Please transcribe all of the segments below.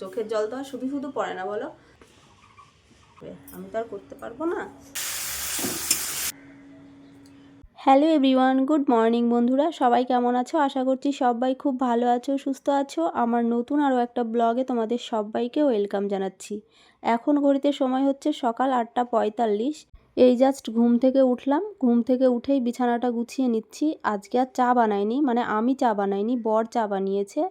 চোখের জল তো আর শুধু শুধু পড়ে না, বলো। আমি তো আর করতে পারব না। হ্যালো এভরিওয়ান গুড মর্নিং বন্ধুরা, সবাই কেমন আছো? আশা করছি সবাই খুব ভালো আছো, সুস্থ আছো। আমার নতুন আরও একটা ব্লগে তোমাদের সবাইকে ওয়েলকাম জানাচ্ছি। এখন ঘড়িতে সময় হচ্ছে সকাল আটটা পঁয়তাল্লিশ। এই জাস্ট ঘুম থেকে উঠলাম। ঘুম থেকে উঠেই বিছানাটা গুছিয়ে নিচ্ছি। আজকে আর চা বানাইনি মানে আমি চা বানাইনি, বর চা বানিয়েছে।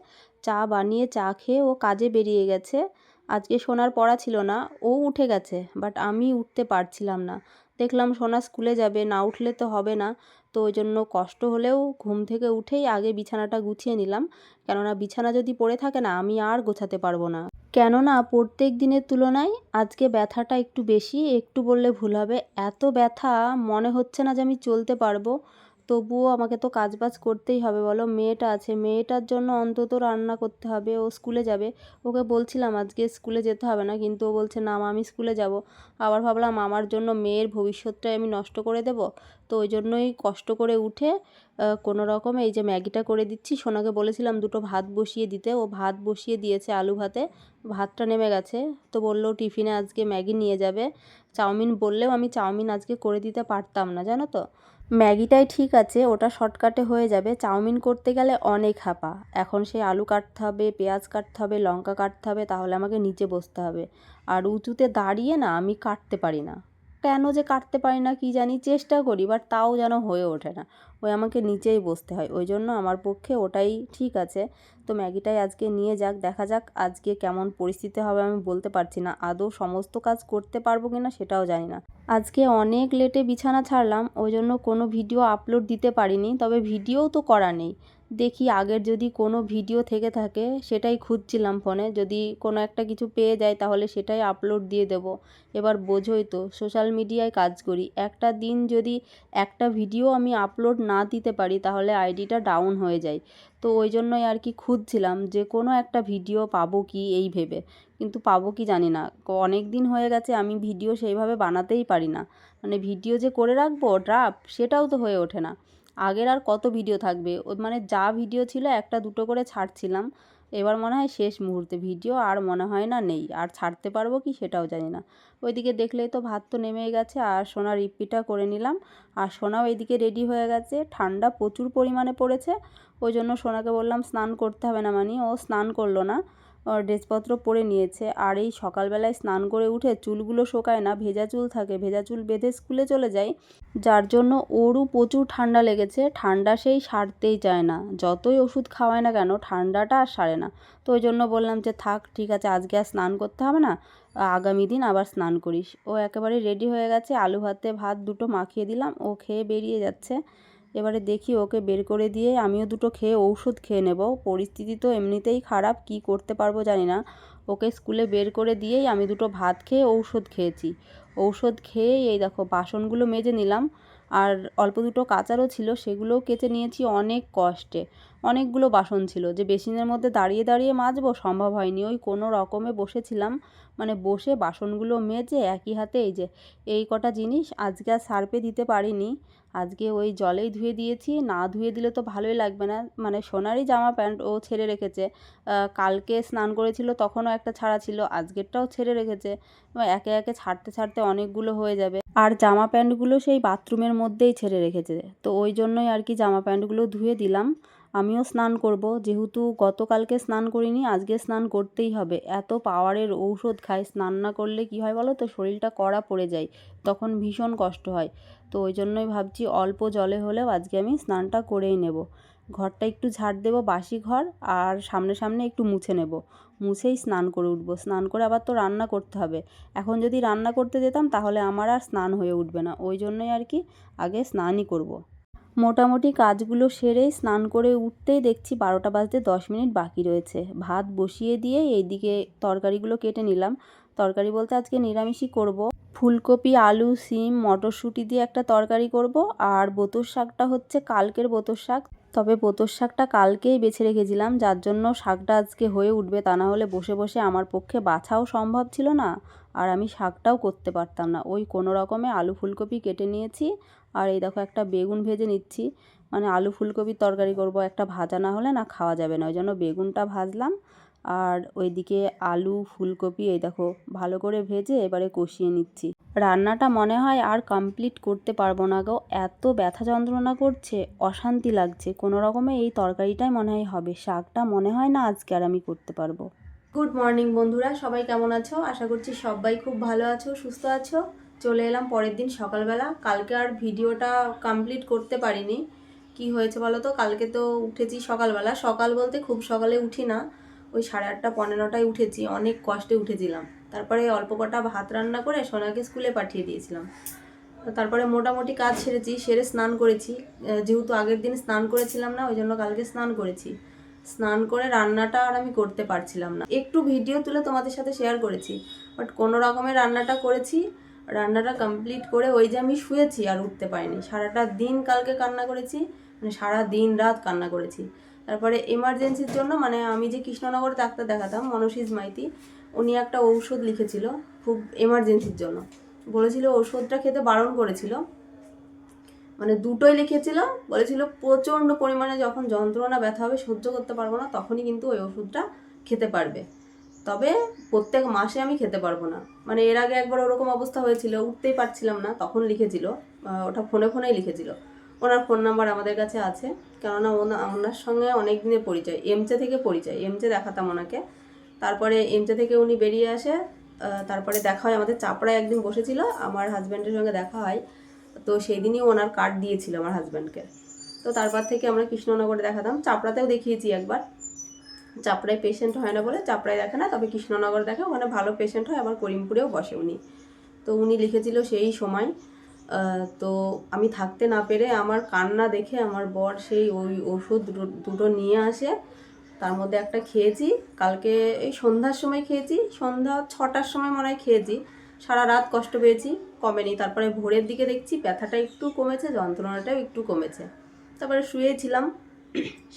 চা বানিয়ে চা খেয়ে ও কাজে বেরিয়ে গেছে। আজকে সোনার পড়া ছিল না, ও উঠে গেছে বাট আমি উঠতে পারছিলাম না। দেখলাম সোনা স্কুলে যাবে, না উঠলে তো হবে না। তো ওই জন্য কষ্ট হলেও ঘুম থেকে উঠেই আগে বিছানাটা গুছিয়ে নিলাম। কেননা বিছানা যদি পড়ে থাকে না, আমি আর গোছাতে পারব না। কেননা প্রত্যেক দিনের তুলনায় আজকে ব্যথাটা একটু বেশি, একটু বললে ভুল হবে। এত ব্যথা, মনে হচ্ছে না যে আমি চলতে পারব। তবুও আমাকে তো কাজবাজ করতেই হবে, বলো। মেয়েটা আছে, মেয়েটার জন্য অন্তত রান্না করতে হবে। ও স্কুলে যাবে। ওকে বলছিলাম আজকে স্কুলে যেতে হবে না, কিন্তু ও বলছে, না আমি স্কুলে যাব। আবার ভাবলাম, আমার জন্য মেয়ের ভবিষ্যৎটাই আমি নষ্ট করে দেব? তো ওই জন্যই কষ্ট করে উঠে কোনো রকমে এই যে ম্যাগিটা করে দিচ্ছি। সোনাকে বলেছিলাম দুটো ভাত বসিয়ে দিতে। ও ভাত বসিয়ে দিয়েছে আলু ভাতে। ভাতটা নেমে গেছে। তো বলল, টিফিনে আজকে ম্যাগি নিয়ে যাবে। চাউমিন বললেও আমি চাউমিন আজকে করে দিতে পারতাম না, জানো তো? ম্যাগিটাই ঠিক আছে, ওটা শর্টকাটে হয়ে যাবে। চাউমিন করতে গেলে অনেক হাঁপা। এখন সেই আলু কাটতে হবে, পেঁয়াজ কাটতে হবে, লঙ্কা কাটতে হবে, তাহলে আমাকে নিচে বসতে হবে। আর উঁচুতে দাঁড়িয়ে না আমি কাটতে পারি না। কেন যে কাটতে পারি না কি জানি চেষ্টা করি বাট তাও যেন হয়ে ওঠে না। ওই আমাকে নিচেই বসতে হয়। ওই জন্য আমার পক্ষে ওটাই ঠিক আছে। তো ম্যাগিটাই আজকে নিয়ে যাক, দেখা যাক আজকে কেমন পরিস্থিতি হবে, আমি বলতে পারছি না। আদৌ সমস্ত কাজ করতে পারব কি না সেটাও জানি না। আজকে অনেক লেটে বিছানা ছাড়লাম, ওই জন্য কোনো ভিডিও আপলোড দিতে পারিনি, তবে ভিডিও তো করা নেই। দেখি আগের যদি কোনো ভিডিও থেকে থাকে, সেটাই খুঁজছিলাম ফোনে। যদি কোনো একটা কিছু পেয়ে যায়, তাহলে সেটাই আপলোড দিয়ে দেব। এবার বোঝোই তো সোশ্যাল মিডিয়ায় কাজ করি। একটা দিন যদি একটা ভিডিও আমি আপলোড না দিতে পারি, তাহলে আইডিটা ডাউন হয়ে যায়। তো ওই জন্যই আর কি খুঁজছিলাম যে কোনো একটা ভিডিও পাবো কি এই ভেবে। কিন্তু পাবো কি জানি না। অনেক দিন হয়ে গেছে, আমি ভিডিও সেইভাবে বানাতেই পারি না। মানে ভিডিও যে করে রাখব ড্রাফট সেটাও তো হয়ে ওঠে না। আগের আর কত ভিডিও থাকবে? মানে যা ভিডিও ছিল একটা দুটো করে ছাড়ছিলাম। এবার মনে হয় শেষ মুহূর্তে ভিডিও আর মনে হয় না নেই। আর ছাড়তে পারব কি সেটাও জানি না। ওইদিকে দেখলেই তো ভাত তো নেমে গেছে আর সোনার ইপিটা করে নিলাম। আর সোনাও এইদিকে রেডি হয়ে গেছে। ঠান্ডা প্রচুর পরিমাণে পড়েছে। ওই জন্য সোনাকে বললাম, স্নান করতে হবে না মানে। ও স্নান করল না। ড্রেসপত্র পরে নিয়েছে। আর এই সকালবেলায় স্নান করে উঠে চুলগুলো শোকায় না, ভেজা চুল থাকে। ভেজা চুল বেঁধে স্কুলে চলে যায় যার জন্য ওরও প্রচুর ঠান্ডা লেগেছে। ঠান্ডা সেই সারতেই চায় না। যতই ওষুধ খাওয়ায় না কেন, ঠান্ডাটা আর সারে না। তো ওই জন্য বললাম যে, থাক, ঠিক আছে, আজকে আর স্নান করতে হবে না, আগামী দিন আবার স্নান করিস। ও একেবারে রেডি হয়ে গেছে, আলু ভাতে ভাত দুটো মাখিয়ে দিলাম। ও খেয়ে বেরিয়ে যাচ্ছে। এবারে দেখি ওকে বের করে দিয়ে আমিও দুটো খেয়ে ঔষধ খেয়ে নেব। পরিস্থিতি তো এমনিতেই খারাপ, কি করতে পারব জানি না। ওকে স্কুলে বের করে দিয়েই আমি দুটো ভাত খেয়ে ঔষধ খেয়েছি। ঔষধ খেয়েই এই দেখো বাসনগুলো মেজে নিলাম। আর অল্প দুটো কাচারও ছিল, সেগুলোও কেচে নিয়েছি অনেক কষ্টে। অনেকগুলো বাসন ছিল যে বেসিনের মধ্যে দাঁড়িয়ে দাঁড়িয়ে মাজবো সম্ভব হয়নি। ওই কোনো রকমে বসেছিলাম মানে বসে বাসনগুলো মেজে একই হাতে এই যে, এই কটা জিনিস আজকে আর সার্পে দিতে পারিনি। আজকে ওই জলেই ধুয়ে দিয়েছি, না ধুয়ে দিলে তো ভালোই লাগবে না। মানে সোনারই জামা প্যান্ট ও ছেড়ে রেখেছে। কালকে স্নান করেছিল তখনও একটা ছাড়া ছিল, আজকেরটাও ছেড়ে রেখেছে। একে একে ছাড়তে ছাড়তে অনেকগুলো হয়ে যাবে। আর জামা প্যান্টগুলো সেই বাথরুমের মধ্যেই ছেড়ে রেখেছে। তো ওই জন্যই আর কি জামা প্যান্টগুলো ধুয়ে দিলাম। আমিও স্নান করব। যেহেতু গতকালকে স্নান করিনি, আজকে স্নান করতেই হবে। এত পাওয়ারের ঔষধ খাই, স্নান না করলে কি হয় বলো তো? শরীরটা কড়া পড়ে যায়। তখন ভীষণ কষ্ট হয়। তো ওই জন্যই ভাবছি অল্প জলে হলেও আজকে আমি স্নানটা করেই নেব। ঘরটা একটু ঝাড় দেবো, বাসি ঘর, আর সামনে সামনে একটু মুছে নেব। মুছেই স্নান করে উঠবো। স্নান করে আবার তো রান্না করতে হবে। এখন যদি রান্না করতে যেতাম, তাহলে আমার আর স্নান হয়ে উঠবে না। ওই জন্যই আর কি আগে স্নানই করব। মোটামুটি কাজগুলো সেরেই স্নান করে উঠতেই দেখছি বারোটা বাজতে দশ মিনিট বাকি রয়েছে। ভাত বসিয়ে দিয়ে এইদিকে তরকারিগুলো কেটে নিলাম। তরকারি বলতে আজকে নিরামিষই করব। ফুলকপি, আলু, সিম, মটরশুঁটি দিয়ে একটা তরকারি করব। আর বোতর শাকটা হচ্ছে কালকের বোতর শাক। তবে পোতর শাকটা কালকেই বেছে রেখেছিলাম, যার জন্য শাকটা আজকে হয়ে উঠবে তা না হলে বসে বসে আমার পক্ষে বাছাও সম্ভব ছিল না। আর আমি শাকটাও করতে পারতাম না। ওই কোনো রকমে আলু ফুলকপি কেটে নিয়েছি আর এই দেখো একটা বেগুন ভেজে নিচ্ছি। মানে আলু ফুলকপির তরকারি করব, একটা ভাজা না হলে না খাওয়া যাবে না। ওই জন্য বেগুনটা ভাজলাম আর ওইদিকে আলু, ফুলকপি এই দেখো ভালো করে ভেজে এবারে কষিয়ে নিচ্ছি। রান্নাটা মনে হয় আর কমপ্লিট করতে পারব না গো। এত ব্যথা যন্ত্রণা করছে, অশান্তি লাগছে। কোনো রকমে এই তরকারিটাই মনে হয় হবে। শাকটা মনে হয় না আজকে আর আমি করতে পারব। গুড মর্নিং বন্ধুরা, সবাই কেমন আছো? আশা করছি সবাই খুব ভালো আছো, সুস্থ আছো। চলে এলাম পরের দিন সকালবেলা। কালকে আর ভিডিওটা কমপ্লিট করতে পারিনি। কি হয়েছে বলো তো? কালকে তো উঠেছি সকালবেলা। সকাল বলতে খুব সকালে উঠি না। ওই সাড়ে আটটা, পনেরোটায় উঠেছি। অনেক কষ্টে উঠেছিলাম। তারপরে অল্প কটা ভাত রান্না করে সোনাকে স্কুলে পাঠিয়ে দিয়েছিলাম। তারপরে মোটামুটি কাজ সেরেছি, সেরে স্নান করেছি। যেহেতু আগের দিন স্নান করেছিলাম না, ওই জন্য কালকে স্নান করেছি। স্নান করে রান্নাটা আর আমি করতে পারছিলাম না। একটু ভিডিও তুলে তোমাদের সাথে শেয়ার করেছি বাট কোনো রকমের রান্নাটা করেছি, রান্নাটা কমপ্লিট করে ওই যে আমি শুয়েছি আর উঠতে পারিনি। সারাটা দিন কালকে কান্না করেছি মানে সারা দিন রাত কান্না করেছি। তারপরে এমার্জেন্সির জন্য মানে আমি যে কৃষ্ণনগরে ডাক্তার দেখাতাম মনসিজ মাইতি উনি একটা ঔষধ লিখেছিল খুব এমার্জেন্সির জন্য। বলেছিল ওষুধটা খেতে বারণ করেছিল। মানে দুটোই লিখেছিল, বলেছিল প্রচণ্ড পরিমাণে যখন যন্ত্রণা, ব্যথা হবে, সহ্য করতে পারব না, তখনই কিন্তু ওই ওষুধটা খেতে পারবে। তবে প্রত্যেক মাসে আমি খেতে পারব না। মানে এর আগে একবার ওরকম অবস্থা হয়েছিল, উঠতেই পারছিলাম না, তখন লিখেছিল ওটা ফোনে ফোনেই লিখেছিল। ওনার ফোন নাম্বার আমাদের কাছে আছে, কেননা ওনা, ওনার সঙ্গে অনেক দিনের পরিচয়, এমচে থেকে পরিচয়, এমচে দেখাতাম ওনাকে। তারপরে এমচে থেকে উনি বেরিয়ে আসে তারপরে দেখা হয় আমাদের চাপড়ায় একদিন বসেছিল, আমার হাজব্যান্ডের সঙ্গে দেখা হয়। তো সেই দিনই ওনার কার্ড দিয়েছিল আমার হাজব্যান্ডকে তো তারপর থেকে আমরা কৃষ্ণনগরে দেখাতাম। চাপড়াতেও দেখিয়েছি একবার। চাপড়ায় পেশেন্ট হয় না বলে চাপড়ায় দেখে না, তবে কৃষ্ণনগর দেখে ওখানে ভালো পেশেন্ট হয়, আবার করিমপুরেও বসে উনি। তো উনি লিখেছিল সেই সময় তো আমি থাকতে না পেরে আমার কান্না দেখে আমার বর সেই ওই ওষুধ দুটো নিয়ে আসে তার মধ্যে একটা খেয়েছি। কালকে এই সন্ধ্যার সময় খেয়েছি। সন্ধ্যা ছটার সময় মনে হয় খেয়েছি। সারা রাত কষ্ট পেয়েছি, কমেনি। তারপরে ভোরের দিকে দেখছি ব্যথাটা একটু কমেছে, যন্ত্রণাটাও একটু কমেছে। তারপরে শুয়েছিলাম,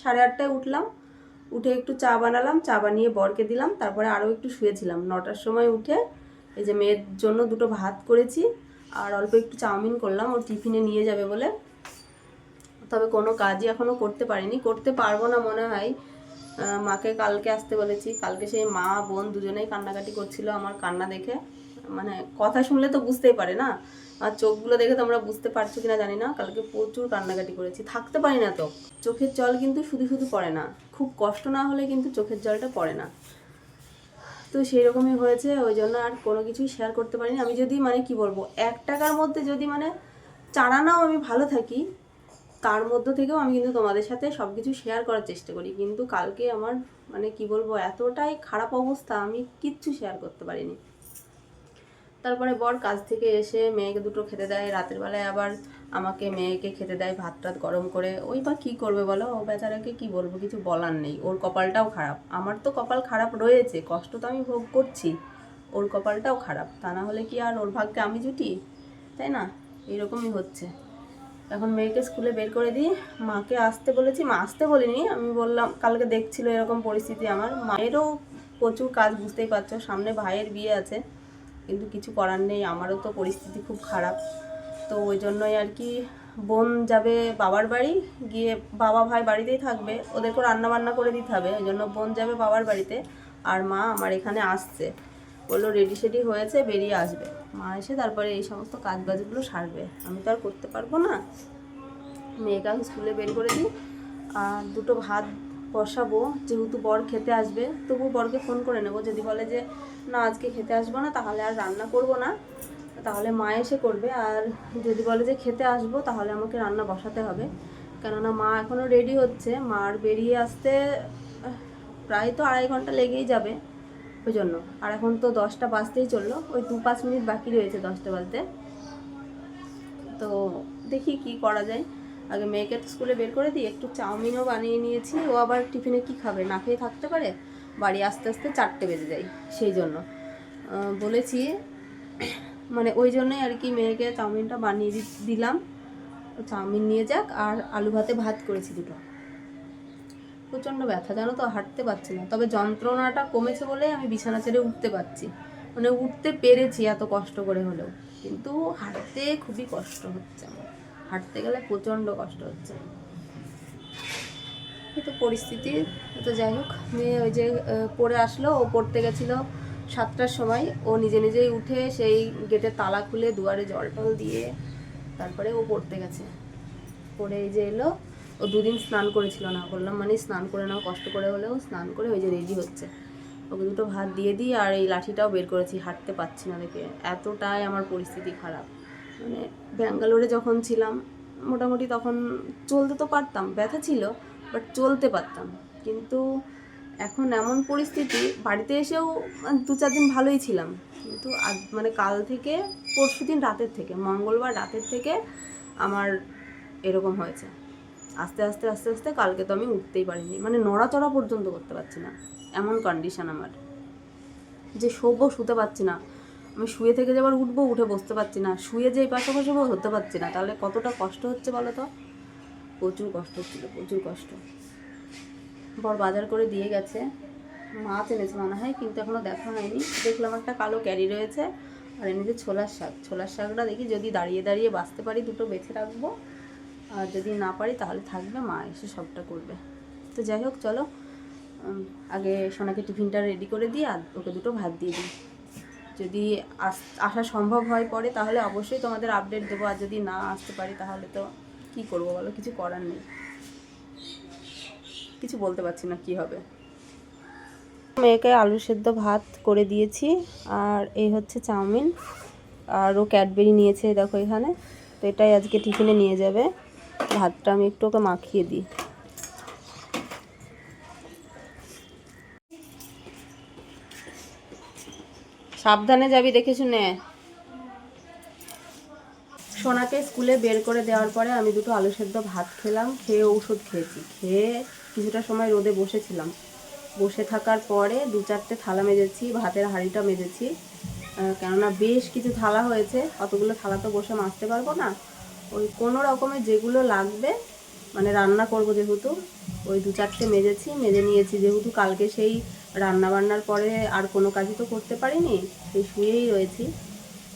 সাড়ে আটটায় উঠলাম, উঠে একটু চা বানালাম, চা বানিয়ে বরকে দিলাম। তারপরে আরও একটু শুয়েছিলাম। নটার সময় উঠে এই যে মেয়ের জন্য দুটো ভাত করেছি, আর অল্প একটু চাউমিন করলাম। ওর টিফিনে নিয়ে যাবে বলে। তবে কোনো কাজই এখনও করতে পারিনি। করতে পারব না মনে হয়। মাকে কালকে আসতে বলেছি। কালকে সেই মা, বোন দুজনেই কান্নাকাটি করছিল আমার কান্না দেখে। মানে কথা শুনলে তো বুঝতেই পারে না। আর চোখগুলো দেখে তোমরা বুঝতে পারছ কিনা জানি না। কালকে প্রচুর কান্নাকাটি করেছি। থাকতে পারি না তো। চোখের জল কিন্তু শুধু শুধু পড়ে না। খুব কষ্ট না হলে কিন্তু চোখের জলটা পড়ে না। তো সেই রকমই হয়েছে। ওই জন্য আর কোনো কিছুই শেয়ার করতে পারিনি। আমি যদি মানে কি বলব, এক টাকার মধ্যে যদি মানে চারানাও আমি ভালো থাকি তার মধ্য থেকেও আমি কিন্তু তোমাদের সাথে সব কিছু শেয়ার করার চেষ্টা করি। কিন্তু কালকে আমার মানে কি বলব, এতটাই খারাপ অবস্থা, আমি কিচ্ছু শেয়ার করতে পারিনি। তারপরে বর কাজ থেকে এসে মেয়েকে দুটো খেতে দেয়। রাতের বেলায় আবার আমাকে মেয়েকে খেতে দেয় ভাত টাত গরম করে। ওই বা কী করবে বলো? ও বেচারাকে কি বলব, কিছু বলার নেই। ওর কপালটাও খারাপ। আমার তো কপাল খারাপ রয়েছে, কষ্ট তো আমি ভোগ করছি। ওর কপালটাও খারাপ। তা না হলে কি আর ওর ভাগ্যে আমি জুটি? তাই না? এইরকমই হচ্ছে। এখন মেয়েকে স্কুলে বের করে দিই মাকে আসতে বলেছি। মা আসতে বলিনি। আমি বললাম, কালকে দেখছিল এরকম পরিস্থিতি আমার। মায়েরও প্রচুর কাজ, বুঝতেই পারছ, সামনে ভাইয়ের বিয়ে আছে। কিন্তু কিছু করার নেই, আমারও তো পরিস্থিতি খুব খারাপ। তো ওই জন্যই আর কি বোন যাবে বাবার বাড়ি, গিয়ে বাবা ভাই বাড়িতেই থাকবে। ওদেরকে রান্না বান্না করে দিতে হবে, ওই জন্য বোন যাবে বাবার বাড়িতে। আর মা আমার এখানে আসছে। বলল রেডি সেডি হয়েছে, বেরিয়ে আসবে। মা এসে তারপরে এই সমস্ত কাজ বাজগুলো সারবে। আমি তো আর করতে পারব না। মেয়েকে আমি স্কুলে বের করে দিই। আর দুটো ভাত বসাবো। যেহেতু বর খেতে আসবে তবু বরকে ফোন করে নেব। যদি বলে যে, না, আজকে খেতে আসব না, তাহলে আর রান্না করব না। তাহলে মা এসে করবে। আর যদি বলে যে, খেতে আসব, তাহলে আমাকে রান্না বসাতে হবে। কেননা মা এখনও রেডি হচ্ছে। মার বেরিয়ে আসতে প্রায় তো আড়াই ঘণ্টা লেগেই যাবে। ওই জন্য আর এখন তো দশটা বাজতেই চলল। ওই দু পাঁচ মিনিট বাকি রয়েছে দশটা বাজতে। তো দেখি কি করা যায়। আগে মেয়েকে স্কুলে বের করে দিই একটু চাউমিনও বানিয়ে নিয়েছি। ও আবার টিফিনে কি খাবে? না খেয়ে থাকতে পারে? বাড়ি আস্তে আস্তে চারটে বেজে যায় সেই জন্য। বলেছি মানে ওই জন্যই আর কি মেয়েকে চাউমিনটা বানিয়ে দিলাম। চাউমিন নিয়ে যাক আর আলু ভাতে ভাত করেছি দুটো। প্রচণ্ড ব্যথা, জানো তো, হাঁটতে পারছি না। তবে যন্ত্রণাটা কমেছে বলে আমি বিছানা ছেড়ে উঠতে পারছি। মানে উঠতে পেরেছি এত কষ্ট করে হলেও। কিন্তু হাঁটতে খুবই কষ্ট হচ্ছে আমার। হাঁটতে গেলে প্রচণ্ড কষ্ট হচ্ছে। এই তো পরিস্থিতি। তো যাই হোক, মেয়ে ওই যে পড়ে আসলো, ও পড়তে গেছিল সাতটার সময়। ও নিজে নিজেই উঠে সেই গেটের তালা খুলে দুয়ারে জল টল দিয়ে তারপরে ও পড়তে গেছে। পড়ে এই যে এলো ও দুদিন স্নান করেছিল না, বললাম মানে স্নান করে নাও, কষ্ট করে হলেও স্নান করে ওই যে রেডি হচ্ছে। ওকে দুটো ভাত দিয়ে দিই আর এই লাঠিটাও বের করেছি, হাঁটতে পারছি না দেখে। এতটাই আমার পরিস্থিতি খারাপ। মানে ব্যাঙ্গালোরে যখন ছিলাম, মোটামুটি তখন চলতে তো পারতাম, ব্যথা ছিল, বাট চলতে পারতাম। কিন্তু এখন এমন পরিস্থিতি, বাড়িতে এসেও দু চার দিন ভালোই ছিলাম। কিন্তু আজ মানে কাল থেকে পরশু দিন রাতের থেকে, মঙ্গলবার রাতের থেকে আমার এরকম হয়েছে। আস্তে আস্তে আস্তে আস্তে কালকে তো আমি উঠতেই পারিনি। মানে নড়াচড়া পর্যন্ত করতে পারছি না। এমন কন্ডিশন আমার। যে শোবো, শুতে পারছি না। আমি শুয়ে থেকে যাবার উঠবো, উঠে বসতে পারছি না। শুয়ে যেই পাশে বসবো হতে পারছি না। তাহলে কতটা কষ্ট হচ্ছে বলো তো? প্রচুর কষ্ট হচ্ছিল, প্রচুর কষ্ট। বর বাজার করে দিয়ে গেছে। মাছ এনেছে মনে হয়, কিন্তু এখনও দেখা হয়নি। দেখলাম একটা কালো ক্যারি রয়েছে। আর এনেছে ছোলার শাক। ছোলার শাকটা দেখি যদি দাঁড়িয়ে দাঁড়িয়ে বাঁচতে পারি, দুটো বেছে রাখব। আর যদি না পারি তাহলে থাকবে মা, এসে সবটা করবে। তো যাই হোক, চলো আগে সোনাকে টিফিনটা রেডি করে দিই আর ওকে দুটো ভাত দিয়ে দিই। যদি আস- সম্ভব হয় পরে, তাহলে অবশ্যই তোমাদের আপডেট দেবো। আর যদি না আসতে পারি, তাহলে তো কি করব বলো? কিছু করার নেই। কিছু বলতে পারছি না কি হবে। মেয়েকে আলু সেদ্ধ ভাত করে দিয়েছি, আর এই হচ্ছে চাউমিন। আর ও ক্যাডবেরি নিয়েছে, দেখো এখানে। তো এটাই আজকে টিফিনে নিয়ে যাবে। ভাতটা আমি একটু ওকে মাখিয়ে দিই। সাবধানে যাবি দেখে শুনে। সোনাকে স্কুলে বের করে দেওয়ার পরে আমি দুটো আলু সেদ্ধ ভাত খেলাম, খেয়ে ঔষধ খেয়েছি। খেয়ে কিছুটা সময় রোদে বসেছিলাম। বসে থাকার পরে দু চারটে থালা মেজেছি, ভাতের হাঁড়িটা মেজেছি। কেননা বেশ কিছু থালা হয়েছে, অতগুলো থালা তো বসে মাজতে পারব না। ওই কোনো রকমের যেগুলো লাগবে মানে রান্না করব যেহেতু, ওই দু চারটে মেজেছি, মেজে নিয়েছি যেহেতু কালকে সেই রান্না বান্নার পরে আর কোনো কাজই তো করতে পারিনি, সেই শুয়েই রয়েছি।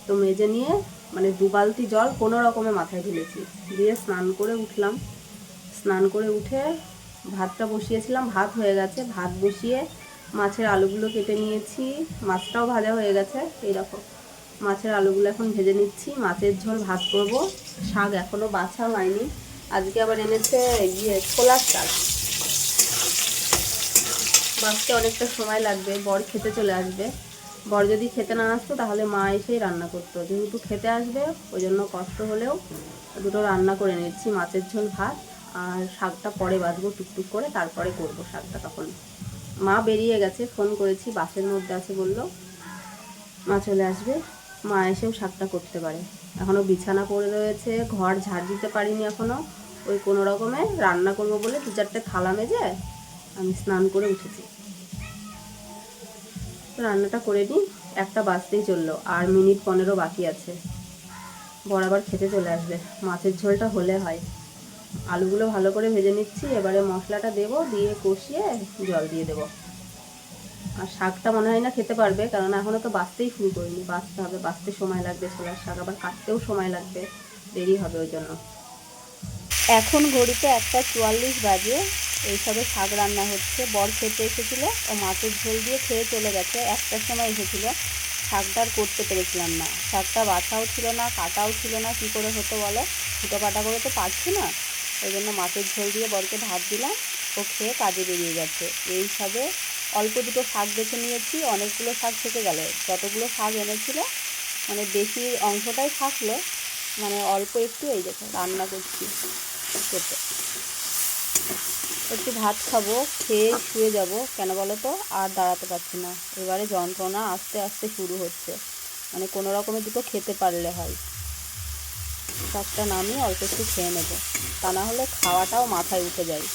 তো মেজে নিয়ে মানে দু বালতি জল কোনো রকমে মাথায় ঢেলেছি, দিয়ে স্নান করে উঠলাম। স্নান করে উঠে ভাতটা বসিয়েছিলাম, ভাত হয়ে গেছে, ভাত বসিয়ে মাছের আলুগুলো কেটে নিয়েছি, মাছটাও ভাজা হয়ে গেছে, এই দেখো। মাছের আলুগুলো এখন ভেজে নিচ্ছি। মাছের ঝোল ভাত করব। শাক এখনও বাছা হয়নি। আজকে আবার এনেছে ইয়ে ছোলার শাক। বাঁচতে অনেকটা সময় লাগবে। বর খেতে চলে আসবে। বর যদি খেতে না আসতো, তাহলে মা এসেই রান্না করতো। যেহেতু খেতে আসবে ওই জন্য কষ্ট হলেও দুটো রান্না করে নিচ্ছি, মাছের ঝোল, ভাত। আর শাকটা পরে বাঁচবো টুকটুক করে, তারপরে করব শাকটা তখন। মা বেরিয়ে গেছে, ফোন করেছি, বাসের মধ্যে আছে বলল। মা চলে আসবে। মা এসেও শাকটা করতে পারে। এখনও বিছানা পড়ে রয়েছে, ঘর ঝাড় দিতে পারিনি এখনও ওই কোনো রকমে রান্না করব বলে দু চারটে থালা মেজে আমি স্নান করে উঠেছি। রান্নাটা করে নিই, একটা বাজতেই চলল, আর মিনিট পনেরো বাকি আছে। বরাবর খেতে চলে আসবে, মাছের ঝোলটা হলে হয়। আলুগুলো ভালো করে ভেজে নিচ্ছি, এবারে মশলাটা দেবো, দিয়ে কষিয়ে জল দিয়ে দেবো। আর শাকটা মনে হয় না খেতে পারবে, কারণ এখনও তো বাঁচতেই শুরু করিনি। বাঁচতে হবে, বাঁচতে সময় লাগবে ছোলার শাক, আবার কাটতেও সময় লাগবে, দেরি হবে ওই জন্য। এখন ঘড়িতে একটা চুয়াল্লিশ বাজে, এইসবে শাক রান্না হচ্ছে। বর খেতে এসেছিল ও মাছের ঝোল দিয়ে খেয়ে চলে গেছে। একটার সময় এসেছিল, শাকটা আর করতে পেরেছিলাম না। শাকটা বাছাও ছিল না, কাটাও ছিল না, কী করে হতো বলো? ফুটো কাটা করে তো পারছি না। ওই জন্য মাছের ঝোল দিয়ে বরকে ভাত দিলাম। ও খেয়ে কাজে বেরিয়ে গেছে। এইভাবে অল্প দুটো শাক বেছে নিয়েছি, অনেকগুলো শাক থেকে গেল। যতগুলো শাক এনেছিল মানে বেশি অংশটাই থাকল মানে অল্প একটু এই দেখো রান্না করছি কেটে একটু ভাত খাব, খেয়ে শুয়ে যাব, কেন বলো তো? আর দাঁড়াতে পারছি না। এবারে যন্ত্রণা আস্তে আস্তে শুরু হচ্ছে। মানে কোনো রকমে দুটো খেতে পারলে হয়। শাকটা নামিয়ে অল্প একটু খেয়ে নেব। তা না হলে খাওয়াটাও মাথায় উঠে যায়।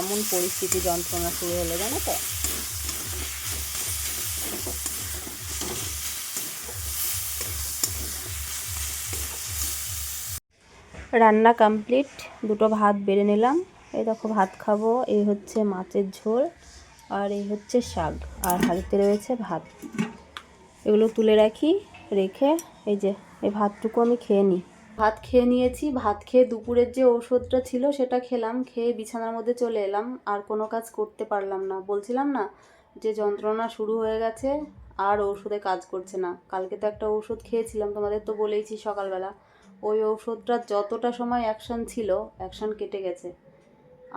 এমন পরিস্থিতি যন্ত্রণা শুরু হলে, জানো তো? রান্না কমপ্লিট দুটো ভাত বেড়ে নিলাম। এই দেখো ভাত খাব, এই হচ্ছে মাছের ঝোল, আর এই হচ্ছে শাক, আর হাঁড়িতে রয়েছে ভাত। এগুলো তুলে রাখি, রেখে এই যে, এই ভাতটুকু আমি খেয়ে নিই। ভাত খেয়ে নিয়েছি, ভাত খেয়ে দুপুরের যে ঔষধটা ছিল সেটা খেলাম, খেয়ে বিছানার মধ্যে চলে এলাম, আর কোনো কাজ করতে পারলাম না। বলছিলাম না যে যন্ত্রণা শুরু হয়ে গেছে, আর ওষুধে কাজ করছে না। কালকে তো একটা ওষুধ খেয়েছিলাম, তোমাদের তো বলেইছি সকালবেলা। ওই ঔষধটার যতটা সময় অ্যাকশান ছিল, অ্যাকশান কেটে গেছে।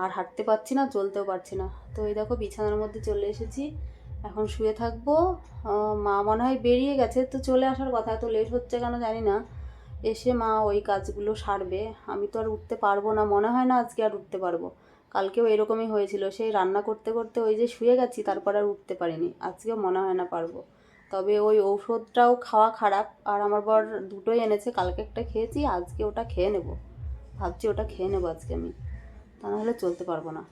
আর হাঁটতে পারছি না, চলতেও পারছি না। তো এই দেখো, বিছানার মধ্যে চলে এসেছি। এখন শুয়ে থাকব। মা মনে হয় বেরিয়ে গেছে, তো চলে আসার কথা। এত লেট হচ্ছে কেন জানি না। এসে মা ওই কাজগুলো সারবে। আমি তো আর উঠতে পারব না। মনে হয় না আজকে আর উঠতে পারব। কালকেও এরকমই হয়েছিল। সেই রান্না করতে করতে ওই যে শুয়ে গেছি, তারপর আর উঠতে পারিনি। আজকেও মনে হয় না পারব। তবে ওই ঔষধটাও খাওয়া খারাপ। আর আমার বর দুটোই এনেছে, কালকে একটা খেয়েছি, আজকে ওটা খেয়ে নেব। ভাবছি ওটা খেয়ে নেব আজকে আমি। তা নাহলে চলতে পারব না।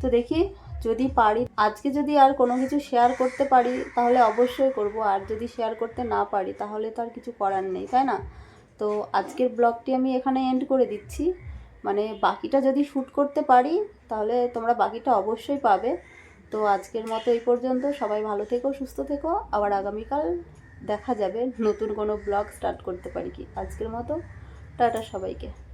তো দেখি, যদি পারি, আজকে যদি আর কোনো কিছু শেয়ার করতে পারি, তাহলে অবশ্যই করব। আর যদি শেয়ার করতে না পারি, তাহলে তো আর কিছু করার নেই, তাই না? তো আজকের ব্লগটি আমি এখানে এন্ড করে দিচ্ছি। মানে বাকিটা যদি শ্যুট করতে পারি, তাহলে তোমরা বাকিটা অবশ্যই পাবে। তো আজকের মতো এই পর্যন্ত। সবাই ভালো থেকো, সুস্থ থেকো। আবার আগামীকাল দেখা যাবে। নতুন কোনো ব্লগ স্টার্ট করতে পারি কি। আজকের মতো, টাটা সবাইকে।